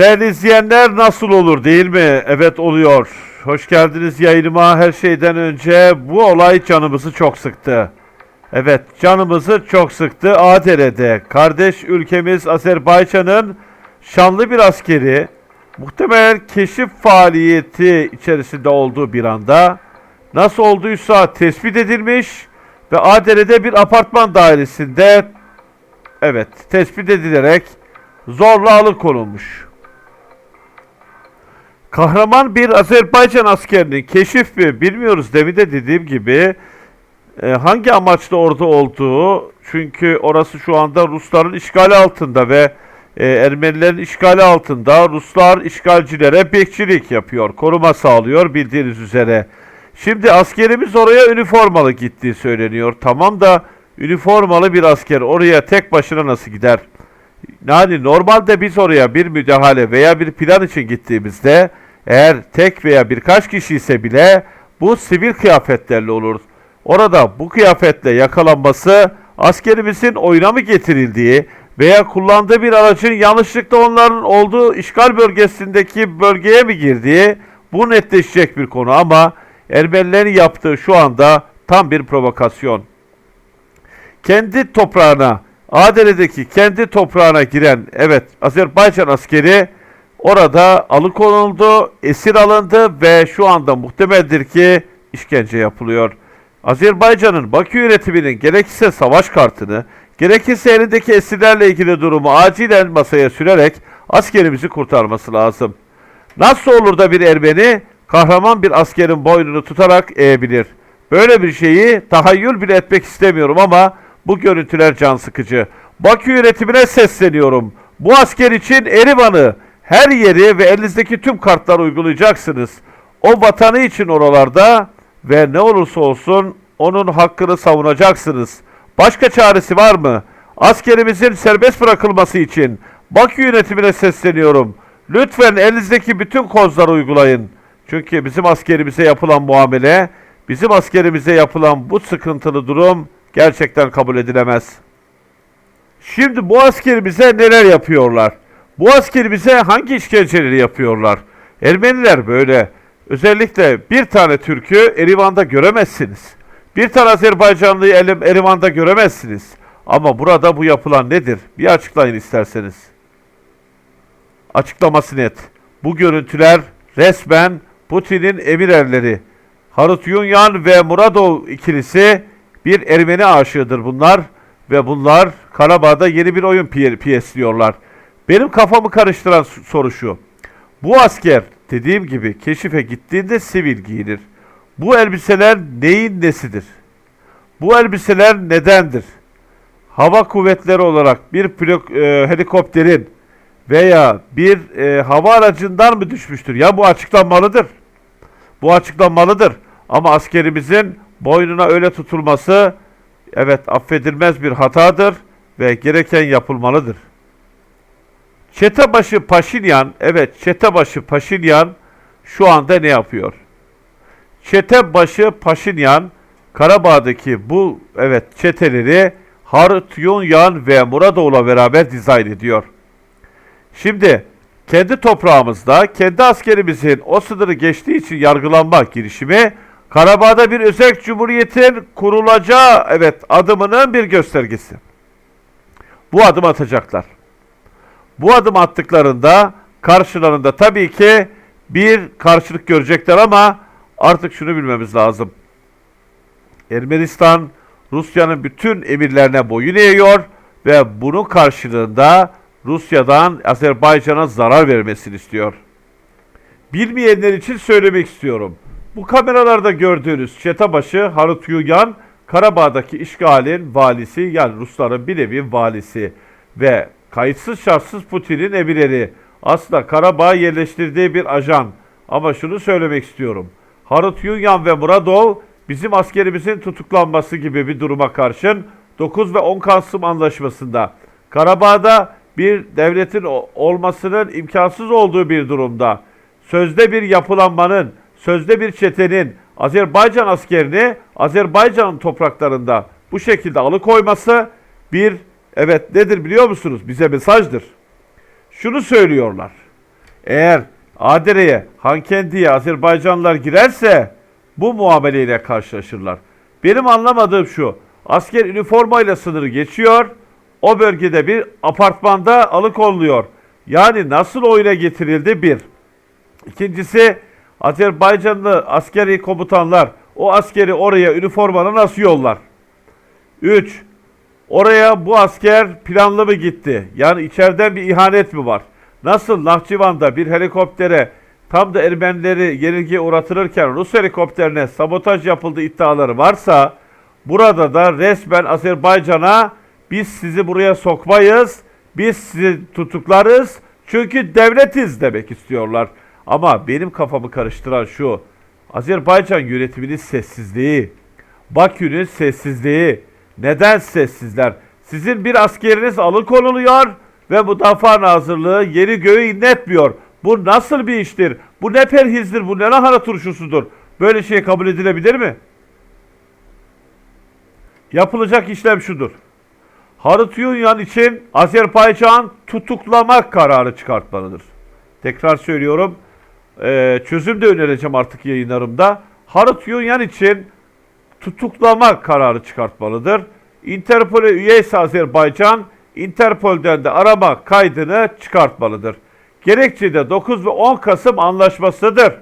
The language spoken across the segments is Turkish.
Değerli izleyenler nasıl olur değil mi? Evet oluyor. Hoş geldiniz yayınıma. Her şeyden önce bu olay canımızı çok sıktı. Evet canımızı çok sıktı. ADR'de kardeş ülkemiz Azerbaycan'ın şanlı bir askeri muhtemelen keşif faaliyeti içerisinde olduğu bir anda nasıl olduysa tespit edilmiş ve ADR'de bir apartman dairesinde evet tespit edilerek zorla alıkonulmuş. Kahraman bir Azerbaycan askerinin keşif mi bilmiyoruz demin de dediğim gibi e, hangi amaçla orada olduğu çünkü orası şu anda Rusların işgali altında ve e, Ermenilerin işgali altında Ruslar işgalcilere bekçilik yapıyor, koruma sağlıyor bildiğiniz üzere. Şimdi askerimiz oraya üniformalı gittiği söyleniyor. Tamam da üniformalı bir asker oraya tek başına nasıl gider? Yani normalde biz oraya bir müdahale veya bir plan için gittiğimizde eğer tek veya birkaç kişi ise bile bu sivil kıyafetlerle olur. Orada bu kıyafetle yakalanması askerimizin oyuna mı getirildiği veya kullandığı bir aracın yanlışlıkla onların olduğu işgal bölgesindeki bölgeye mi girdiği bu netleşecek bir konu ama Ermenilerin yaptığı şu anda tam bir provokasyon kendi toprağına, Adere'deki kendi toprağına giren evet Azerbaycan askeri orada alıkonuldu, esir alındı ve şu anda muhtemeldir ki işkence yapılıyor. Azerbaycan'ın Bakü yönetiminin gerekirse savaş kartını, gerekirse elindeki esirlerle ilgili durumu acilen masaya sürerek askerimizi kurtarması lazım. Nasıl olur da bir Ermeni kahraman bir askerin boynunu tutarak eğebilir? Böyle bir şeyi tahayyül bile etmek istemiyorum ama bu görüntüler can sıkıcı. Bakü yönetimine sesleniyorum. Bu asker için Erivan'ı, her yeri ve elinizdeki tüm kartlar uygulayacaksınız. O vatanı için oralarda ve ne olursa olsun onun hakkını savunacaksınız. Başka çaresi var mı? Askerimizin serbest bırakılması için Bakü yönetimine sesleniyorum. Lütfen elinizdeki bütün kozları uygulayın. Çünkü bizim askerimize yapılan muamele, bizim askerimize yapılan bu sıkıntılı durum gerçekten kabul edilemez. Şimdi bu askerimize neler yapıyorlar? Bu askerimize hangi işkenceleri yapıyorlar? Ermeniler böyle. Özellikle bir tane Türk'ü Erivan'da göremezsiniz. Bir tane Azerbaycanlıyı Erivan'da göremezsiniz. Ama burada bu yapılan nedir? Bir açıklayın isterseniz. Açıklaması net. Bu görüntüler resmen Putin'in emir erleri. Harut Yunyan ve Muradov ikilisi bir Ermeni aşığıdır bunlar ve bunlar Karabağ'da yeni bir oyun piye- piyesliyorlar. Benim kafamı karıştıran soru şu. Bu asker dediğim gibi keşife gittiğinde sivil giyinir. Bu elbiseler neyin nesidir? Bu elbiseler nedendir? Hava kuvvetleri olarak bir pilot, e, helikopterin veya bir e, hava aracından mı düşmüştür? Ya bu açıklanmalıdır. Bu açıklanmalıdır. Ama askerimizin boynuna öyle tutulması evet affedilmez bir hatadır ve gereken yapılmalıdır. Çetebaşı Paşinyan, evet Çetebaşı Paşinyan şu anda ne yapıyor? Çetebaşı Paşinyan Karabağ'daki bu evet çeteleri Harut Yunyan ve Muradov'la beraber dizayn ediyor. Şimdi kendi toprağımızda kendi askerimizin o sınırı geçtiği için yargılanma girişimi Karabağ'da bir özel cumhuriyetin kurulacağı evet adımının bir göstergesi. Bu adım atacaklar. Bu adım attıklarında karşılarında tabii ki bir karşılık görecekler ama artık şunu bilmemiz lazım. Ermenistan Rusya'nın bütün emirlerine boyun eğiyor ve bunun karşılığında Rusya'dan Azerbaycan'a zarar vermesini istiyor. Bilmeyenler için söylemek istiyorum. Bu kameralarda gördüğünüz Çetabaşı Harut Yugan, Karabağ'daki işgalin valisi yani Rusların bir nevi valisi ve kayıtsız şartsız Putin'in emirleri. Aslında Karabağ'a yerleştirdiği bir ajan. Ama şunu söylemek istiyorum. Harut Yugan ve Muradov bizim askerimizin tutuklanması gibi bir duruma karşın 9 ve 10 Kasım anlaşmasında Karabağ'da bir devletin olmasının imkansız olduğu bir durumda sözde bir yapılanmanın, sözde bir çetenin Azerbaycan askerini Azerbaycan'ın topraklarında bu şekilde alıkoyması bir evet nedir biliyor musunuz? Bize mesajdır. Şunu söylüyorlar. Eğer Adire'ye, Hankendi'ye Azerbaycanlılar girerse bu muameleyle karşılaşırlar. Benim anlamadığım şu. Asker üniformayla sınırı geçiyor. O bölgede bir apartmanda alıkonuluyor. Yani nasıl oyuna getirildi bir. İkincisi Azerbaycanlı askeri komutanlar o askeri oraya üniformanı nasıl yollar? 3. Oraya bu asker planlı mı gitti? Yani içeriden bir ihanet mi var? Nasıl Nahçıvan'da bir helikoptere tam da Ermenileri yenilgiye uğratılırken Rus helikopterine sabotaj yapıldığı iddiaları varsa burada da resmen Azerbaycan'a biz sizi buraya sokmayız, biz sizi tutuklarız çünkü devletiz demek istiyorlar. Ama benim kafamı karıştıran şu, Azerbaycan yönetiminin sessizliği, Bakü'nün sessizliği. Neden sessizler? Sizin bir askeriniz alıkonuluyor ve Müdafaa Nazırlığı yeri göğü inletmiyor. Bu nasıl bir iştir? Bu ne perhizdir? Bu ne lahana turşusudur? Böyle şey kabul edilebilir mi? Yapılacak işlem şudur. Harut Yunyan için Azerbaycan tutuklama kararı çıkartmalıdır. Tekrar söylüyorum. Çözüm de önereceğim artık yayınlarımda. Harut Yunyan için tutuklama kararı çıkartmalıdır. Interpol'e üyeyse Azerbaycan, Interpol'den de arama kaydını çıkartmalıdır. Gerekçe de 9 ve 10 Kasım anlaşmasıdır.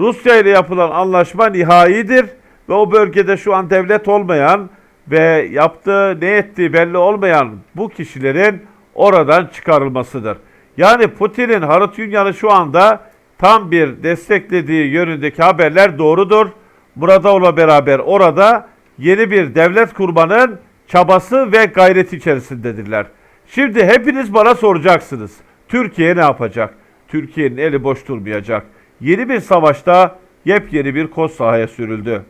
Rusya ile yapılan anlaşma nihaidir ve o bölgede şu an devlet olmayan ve yaptığı ne ettiği belli olmayan bu kişilerin oradan çıkarılmasıdır. Yani Putin'in Harut Yunyan'ı şu anda tam bir desteklediği yönündeki haberler doğrudur. Muradov'la beraber orada yeni bir devlet kurmanın çabası ve gayreti içerisindedirler. Şimdi hepiniz bana soracaksınız. Türkiye ne yapacak? Türkiye'nin eli boş durmayacak. Yeni bir savaşta yepyeni bir koz sahaya sürüldü.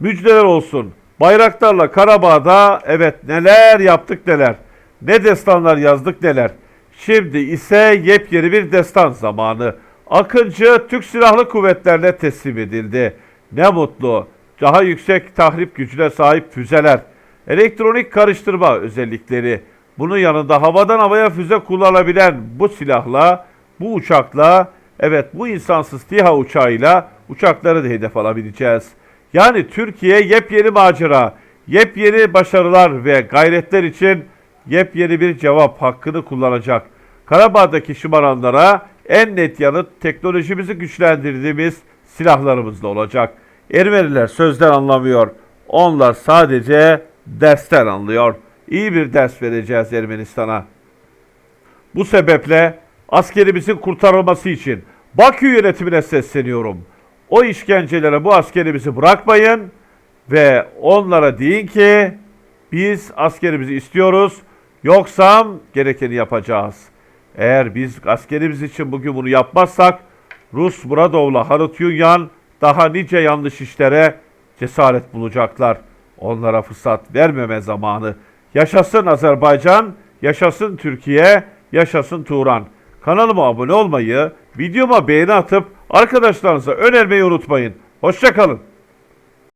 Müjdeler olsun. Bayraktarla Karabağ'da evet neler yaptık neler. Ne destanlar yazdık neler. Şimdi ise yepyeni bir destan zamanı. Akıncı Türk Silahlı Kuvvetlerine teslim edildi. Ne mutlu. Daha yüksek tahrip gücüne sahip füzeler. Elektronik karıştırma özellikleri. Bunun yanında havadan havaya füze kullanabilen bu silahla, bu uçakla, evet bu insansız TİHA uçağıyla uçakları da hedef alabileceğiz. Yani Türkiye yepyeni macera, yepyeni başarılar ve gayretler için yepyeni bir cevap hakkını kullanacak. Karabağ'daki şımaranlara en net yanıt teknolojimizi güçlendirdiğimiz silahlarımızla olacak. Ermeniler sözden anlamıyor. Onlar sadece dersten anlıyor. İyi bir ders vereceğiz Ermenistan'a. Bu sebeple askerimizin kurtarılması için Bakü yönetimine sesleniyorum. O işkencelere bu askerimizi bırakmayın ve onlara deyin ki biz askerimizi istiyoruz yoksa gerekeni yapacağız. Eğer biz askerimiz için bugün bunu yapmazsak Rus Muradov'la Harut Yunyan daha nice yanlış işlere cesaret bulacaklar. Onlara fırsat vermeme zamanı. Yaşasın Azerbaycan, yaşasın Türkiye, yaşasın Turan. Kanalıma abone olmayı, videoma beğeni atıp arkadaşlarınıza önermeyi unutmayın. Hoşçakalın.